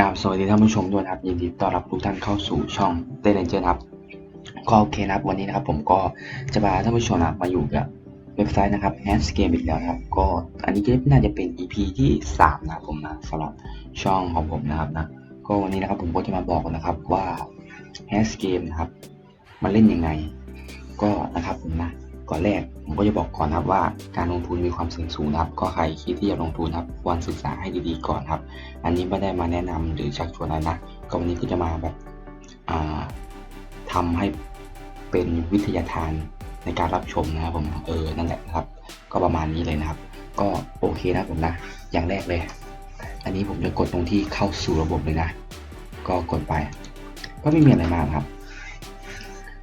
กราบสวัสดีท่านผู้ชมด้วยนะครับยินดีต้อนรับทุกท่านเข้าสู่ช่องเต้นเจอร์ครับก็โอเคนะครับวันนี้นะครับผมก็จะพาท่านผู้ชมนะมาอยู่กับเว็บไซต์นะครับ h a s Game อีกแล้วนะครับ ก็อันนี้ก็น่าจะเป็น EP ที่3นะครับผมนะสำหรับช่องของผมนะครับนะก็วันนี้นะครับผมก็จะมาบอกนะครับว่า h a s Game นะครับมันเล่นยังไง ก็นะครับผมนะ ก่อนแรกผมก็จะบอกก่อนนะครับว่าการลงทุนมีความเสี่ยงสูงนะครับ ก็ใครคิดที่จะลงทุนนะครับควรศึกษาให้ดีๆก่อนครับ อันนี้ไม่ได้มาแนะนำหรือชักชวนอะไรนะก็วันนี้ก็จะมาแบบทำให้เป็นวิทยาทานในการรับชมนะครับผมเออนั่นแหละครับ ก็ประมาณนี้เลยนะครับ ก็โอเคนะผมนะอย่างแรกเลย อันนี้ผมจะกดตรงที่เข้าสู่ระบบเลยนะ ก็กดไป ก็ไม่มีอะไรมากครับ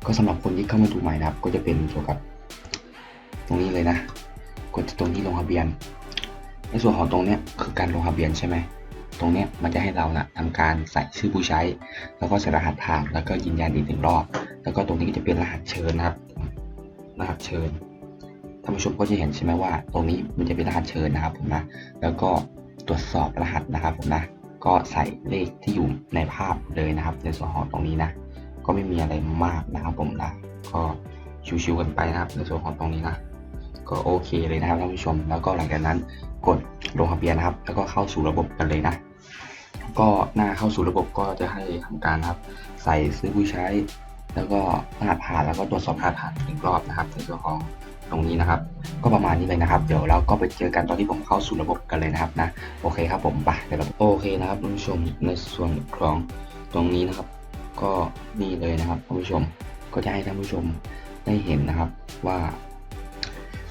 ก็สำหรับคนที่เข้ามาดูใหม่นะครับ ก็จะเป็นเกี่ยวกับ ตรงนี้เลยนะ กดตรงที่ลงทะเบียน ในส่วนของตรงเนี้ยคือการลงทะเบียนใช่ไหม ตรงเนี้ยมันจะให้เรานะทำการใส่ชื่อผู้ใช้ แล้วก็ใส่รหัสผ่าน แล้วก็ยืนยันอีกหนึ่งรอบ แล้วก็ตรงนี้ก็จะเป็นรหัสเชิญนะครับ รหัสเชิญ ท่านผู้ชมก็จะเห็นใช่ไหมว่า ตรงนี้มันจะเป็นรหัสเชิญนะครับผมนะ แล้วก็ตรวจสอบรหัสนะครับผมนะ ก็ใส่เลขที่อยู่ในภาพเลยนะครับ ในส่วนของตรงนี้นะ ก็ไม่มีอะไรมากนะครับผมนะ ก็ชิวๆกันไปนะครับในส่วนของตรงนี้นะ ก็โอเคเลยนะครับท่านผู้ชม แล้วก็หลังจากนั้นกดลงทะเบียนนะครับ แล้วก็เข้าสู่ระบบกันเลยนะ ก็หน้าเข้าสู่ระบบก็จะให้ทำการครับ ใส่ซื้อผู้ใช้ แล้วก็รหัสผ่านแล้วก็ตรวจสอบรหัสผ่านหนึ่งรอบนะครับในส่วนของตรงนี้นะครับ ก็ประมาณนี้เลยนะครับ เดี๋ยวเราก็ไปเจอกันตอนที่ผมเข้าสู่ระบบกันเลยนะครับนะ โอเคครับผมไปเดี๋ยวเราโอเคนะครับท่านผู้ชมในส่วนของตรงนี้นะครับ ก็นี่เลยนะครับท่านผู้ชมก็จะให้ท่านผู้ชมได้เห็นนะครับว่า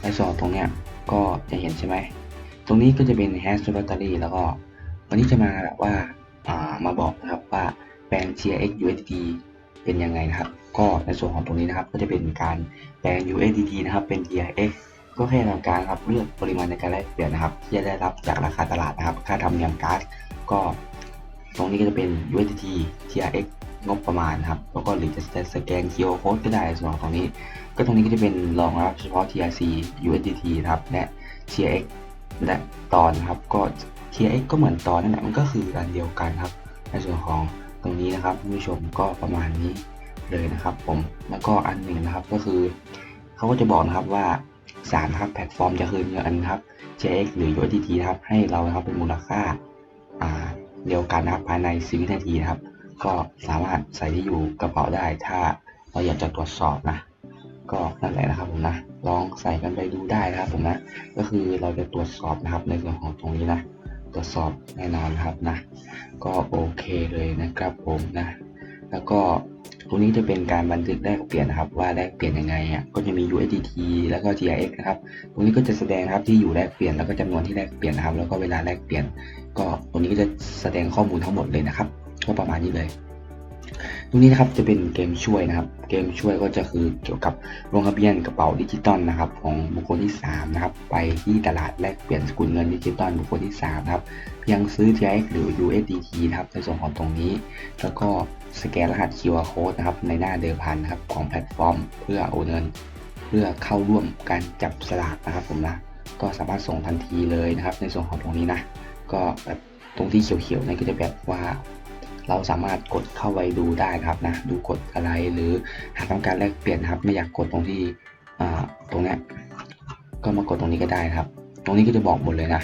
ในส่วนตรงเนี้ยก็จะเห็นใช่ไหม ตรงนี้ก็จะเป็น hash lottery แล้วก็ วันนี้จะมาแบบว่าามาบอกนะครับว่าแปลง TRX USDT เป็นยังไงนะครับ ก็ในส่วนของตรงนี้นะครับ ก็จะเป็นการแปลง USDT นะครับเป็น TRX ก็แค่ทำการครับเลือกปริมาณในการแลกเปลี่ยนนะครับที่จะได้รับจากราคาตลาดนะครับ ค่าธรรมเนียมก๊าซก็ ตรงนี้ก็จะเป็น USDT TRX งบประมาณครับ แล้วก็หรือจะสแกน QR code ก็ได้ส่วนของนี้ ก็ตรงนี้ก็จะเป็นรองรับเฉพาะ TRC USDT นะครับ และ TRX และตอนนะครับ ก็ TRX ก็เหมือนตอนนั่นแหละ มันก็คืออันเดียวกันครับ ในส่วนของตรงนี้นะครับผู้ชมก็ประมาณนี้เลยนะครับ ผม แล้วก็อันหนึ่งนะครับก็คือ เขาก็จะบอกนะครับว่าสารครับแพลตฟอร์มจะคืนเงินครับ TRX หรือ USDT ครับให้เราครับเป็นมูลค่าเดียวกันนะครับภายใน10วินาทีครับ ก็สามารถใส่ที่อยู่กระเป๋าได้ถ้าเราอยากจะตรวจสอบนะ ก็นั่นแหละนะครับผมนะลองใส่กันไปดูได้นะครับผมนะก็คือเราจะตรวจสอบนะครับในส่วนของตรงนี้นะตรวจสอบแน่นอนครับนะ ก็โอเคเลยนะครับผมนะ แล้วก็ตรงนี้จะเป็นการบันทึกแลกเปลี่ยนนะครับ ว่าแลกเปลี่ยนยังไงอะก็จะมี USDT แล้วก็ TRX นะครับตรงนี้ก็จะแสดงครับที่อยู่แลกเปลี่ยนแล้วก็จำนวนที่แลกเปลี่ยนนะครับ แล้วก็เวลาแลกเปลี่ยน ก็ตรงนี้ก็จะแสดงข้อมูลทั้งหมดเลยนะครับ ก็ประมาณนี้เลย ตรงนี้นะครับจะเป็นเกมช่วยนะครับ เกมช่วยก็จะคือเกี่ยวกับลงทะเบียนกระเป๋าดิจิตอลนะครับ ของบุคคลที่3นะครับไปที่ตลาดแลกเปลี่ยนสกุลเงินดิจิตอลบุคคลที่3นะครับเพียงซื้อ tx หรือ USDT นะครับในส่วนของตรงนี้ แล้วก็สแกนรหัส QR code นะครับในหน้าเดิมพันนะครับของแพลตฟอร์ม เพื่อโอนเงิน เพื่อเข้าร่วมการจับสลากนะครับผมนะก็สามารถส่งทันทีเลยนะครับ ในส่วนของตรงนี้นะ ก็แบบตรงที่เขียวๆนี่ก็จะแบบว่า เราสามารถกดเข้าไปดูได้นะครับนะดูกดอะไรหรือหากต้องการแลกเปลี่ยนครับ ไม่อยากกดตรงที่ตรงนี้ก็มากดตรงนี้ก็ได้ครับ ตรงนี้ก็จะบอกหมดเลยนะ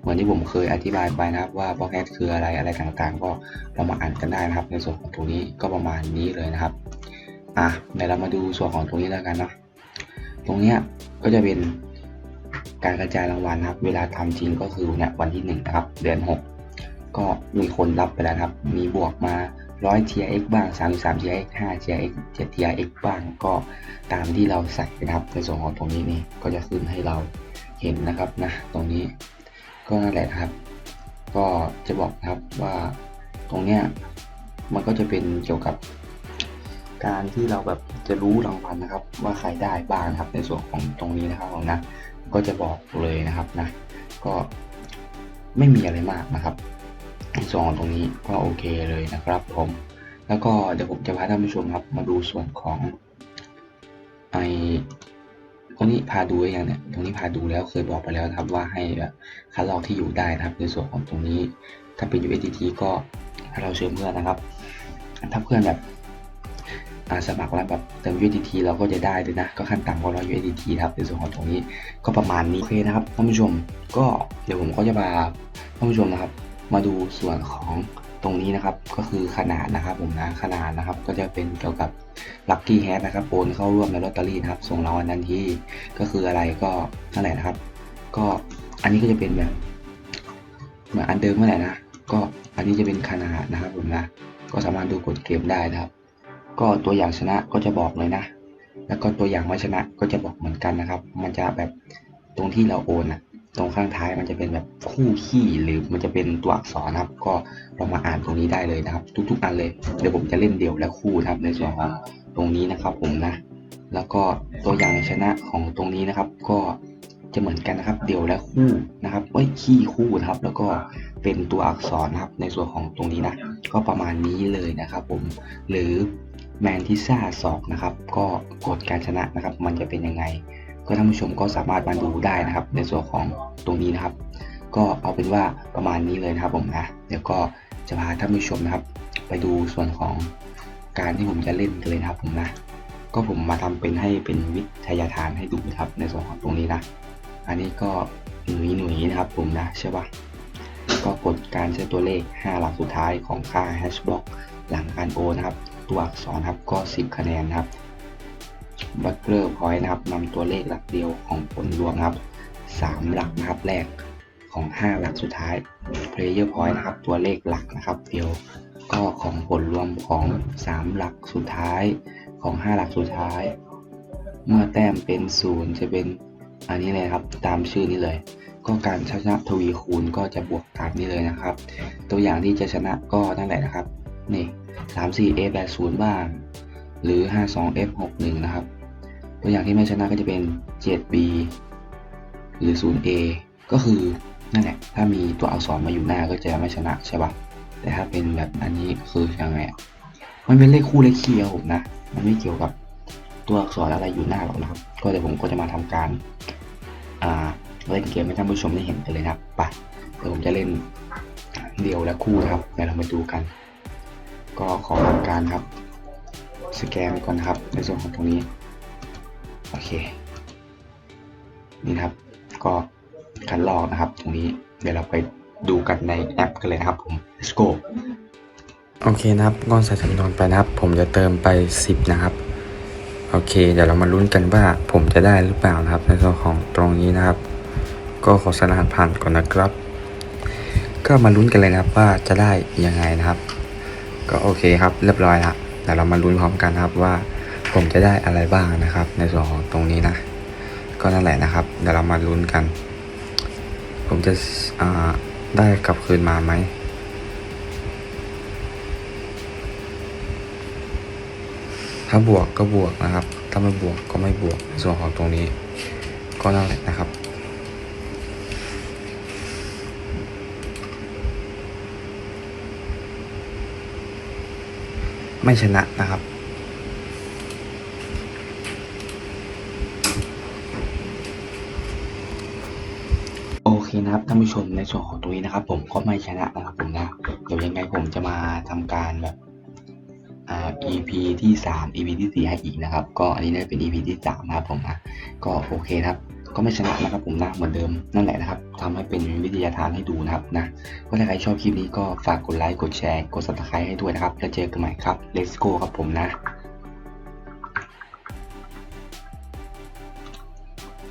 เหมือนที่ผมเคยอธิบายไปนะครับ ว่าบล็อกแอดคืออะไรอะไรต่างๆ ก็เรามาอ่านกันได้นะครับ ในส่วนของตรงนี้ก็ประมาณนี้เลยนะครับอะเดี๋ยวเรามาดูส่วนของตรงนี้แล้วกันเนาะตรงเนี้ยก็จะเป็นการกระจายรางวัลนะครับ เวลาทำจริงก็คือเนี่ยวันที่1นะครับเดือน6 ก็มีคนรับไปแล้วครับ มีบวกมา 100 TRX บ้าง 33 TRX 5 TRX 7 TRX บ้าง ก็ตามที่เราใส่นะครับ ในส่วนของตรงนี้นี่ก็จะขึ้นให้เราเห็นนะครับนะ ตรงนี้ ก็นั่นแหละครับ ก็จะบอกครับว่าตรงเนี้ยมันก็จะเป็นเกี่ยวกับ การที่เราแบบจะรู้รางวัลนะครับ ว่าใครได้บ้างครับ ในส่วนของตรงนี้นะครับนะก็จะบอกเลยนะครับนะ ก็ไม่มีอะไรมากนะครับ ส่วนของตรงนี้ก็โอเคเลยนะครับผม แล้วก็เดี๋ยวผมจะพาท่านผู้ชมครับมาดูส่วนของไอตรงนี้พาดูอย่างเนี่ย ตรงนี้พาดูแล้วเคยบอกไปแล้วครับว่าให้คัดลอกที่อยู่ได้นะครับ ในส่วนของตรงนี้ ถ้าเป็น USDT ก็ถ้าเราเชิญเพื่อนนะครับ ถ้าเพื่อนแบบสมัครแล้วแบบเติม USDT เราก็จะได้เลยนะ ก็ขั้นต่ำก็ร้อย USDT ครับในส่วนของตรงนี้ก็ประมาณนี้โอเคนะครับท่านผู้ชม ก็เดี๋ยวผมก็จะพาท่านผู้ชมนะครับ มาดูส่วนของตรงนี้นะครับ ก็คือขนาดนะครับผมนะขนาดนะครับ ก็จะเป็นเกี่ยวกับ Lucky h a t นะครับโอนเข้าร่วมในลอตเตอรี่นะครับ ส่งรางวัลทันทีก็คืออะไรก็นั่นแหละนะครับ ก็อันนี้ก็จะเป็นแบบเหมือนอันเดิมเมื่อไหร่นะก็อันนี้จะเป็นขนาดนะครับผมนะก็สามารถดูกดเกมได้นะครับ ก็ตัวอย่างชนะก็จะบอกเลยนะ แล้วก็ตัวอย่างไม่ชนะก็จะบอกเหมือนกันนะครับ มันจะแบบตรงที่เราโอนอะ ตรงข้างท้ายมันจะเป็นแบบคู่ขี้หรือมันจะเป็นตัวอักษรนะครับ ก็ลองมาอ่านตรงนี้ได้เลยนะครับ ทุก ๆ อันเลยเดี๋ยวผมจะเล่นเดี่ยวและคู่นะครับในส่วนของตรงนี้นะครับผมนะ แล้วก็ตัวอย่างชนะของตรงนี้นะครับ ก็จะเหมือนกันนะครับ เดี่ยวและคู่นะครับเอ้ยขี้คู่นะครับ แล้วก็เป็นตัวอักษรนะครับ ในส่วนของตรงนี้นะ ก็ประมาณนี้เลยนะครับ ผมหรือแมนทิซ่าสอกนะครับ ก็กดการชนะนะครับ มันจะเป็นยังไง ก็ท่านผู้ชมก็สามารถมาดูได้นะครับ ในส่วนของตรงนี้นะครับ ก็เอาเป็นว่าประมาณนี้เลยนะครับผมนะเดี๋ยวก็จะพาท่านผู้ชมนะครับ ไปดูส่วนของการที่ผมจะเล่นกันเลยนะครับผมนะก็ผมมาทำเป็นให้เป็นวิทยาทานให้ดูนะครับ ในส่วนของตรงนี้นะอันนี้ก็หนุยหนุยนะครับผมนะใช่ปะก็กดการใช้ตัวเลข 5 หลักสุดท้ายของค่า hash block หลังการโอนนะครับ ตัวอักษรครับก็ 10 คะแนนนะครับ บัคเกอร์พอยต์นะครับนำตัวเลขหลักเดียวของผลรวมนะครับ 3 หลักนะครับแรกของ 5 หลักสุดท้าย Player Point นะครับ ตัวเลขหลักนะครับเดียวก็ของผลรวมของ 3 หลักสุดท้ายของ 5 หลักสุดท้าย เมื่อแต้มเป็นศูนย์จะเป็นอันนี้เลยครับตามชื่อนี้เลย ก็การชนะทวีคูณก็จะบวกตามนี้เลยนะครับ ตัวอย่างที่จะชนะก็นั่นแหละนะครับนี่ 34 a 8 0 บ้าง หรือ 52 f 6 1 นะครับ ตัวอย่างที่ไม่ชนะก็จะเป็น 7b หรือ 0a ก็คือนั่นแหละถ้ามีตัวอักษรมาอยู่หน้าก็จะไม่ชนะใช่ปะแต่ถ้าเป็นแบบอันนี้คือยังไงมันเป็นเลขคู่เลขคี่ครับผมนะ มันไม่เกี่ยวกับตัวอักษรอะไรอยู่หน้าหรอกนะครับ ก็เดี๋ยวผมก็จะมาทำการอ่าเล่นเกมให้ท่านผู้ชมได้เห็นกันเลยนะครับไปเดี๋ยวผมจะเล่นเดียวและคู่นะครับเดี๋ยวเรามาดูกัน ก็ขอทำการครับ สแกนก่อนนะครับ ในส่วนของตรงนี้ โอเค นี่นะครับ ก็คันลอกนะครับ ตรงนี้เดี๋ยวเราไปดูกันในแอปกันเลยนะครับผม let's go โอเคนะครับก่อนใส่สำนวนไปนะครับ ผมจะเติมไป 10 นะครับ โอเค เดี๋ยวเรามาลุ้นกันว่าผมจะได้หรือเปล่านะครับ ในส่วนของตรงนี้นะครับ ก็ขอสนานผ่านก่อนนะครับ ก็มาลุ้นกันเลยนะครับว่าจะได้ยังไงนะครับ ก็โอเคครับเรียบร้อยละเดี๋ยวเรามาลุ้นพร้อมกันนะครับว่า ผมจะได้อะไรบ้างนะครับ ในส่วนของตรงนี้นะ ก็นั่นแหละนะครับ เดี๋ยวเรามาลุ้นกัน ผมจะได้กลับคืนมาไหมถ้าบวกก็บวกนะครับ ถ้าไม่บวกก็ไม่บวกในส่วนของตรงนี้ ก็นั่นแหละนะครับ ไม่ชนะนะครับ เคนะครับท่านผู้ชมในส่วนของตรงนี้นะครับ ผมก็ไม่ชนะนะครับผมนะเดี๋ยวยังไงผมจะมาทำการแบบอ่า EP ที่ 3 EP ที่4ให้อีกนะครับ ก็อันนี้น่าจะเป็น EP ที่3นะครับผมนะก็โอเคครับก็ไม่ชนะนะครับผมนะเหมือนเดิมนั่นแหละนะครับทำให้เป็นวิทยาทานให้ดูนะครับนะก็ถ้าใครชอบคลิปนี้ก็ฝากกดไลค์กดแชร์กด subscribe ให้ด้วยนะครับแล้วเจอกันใหม่ครับ let's go ครับผมนะ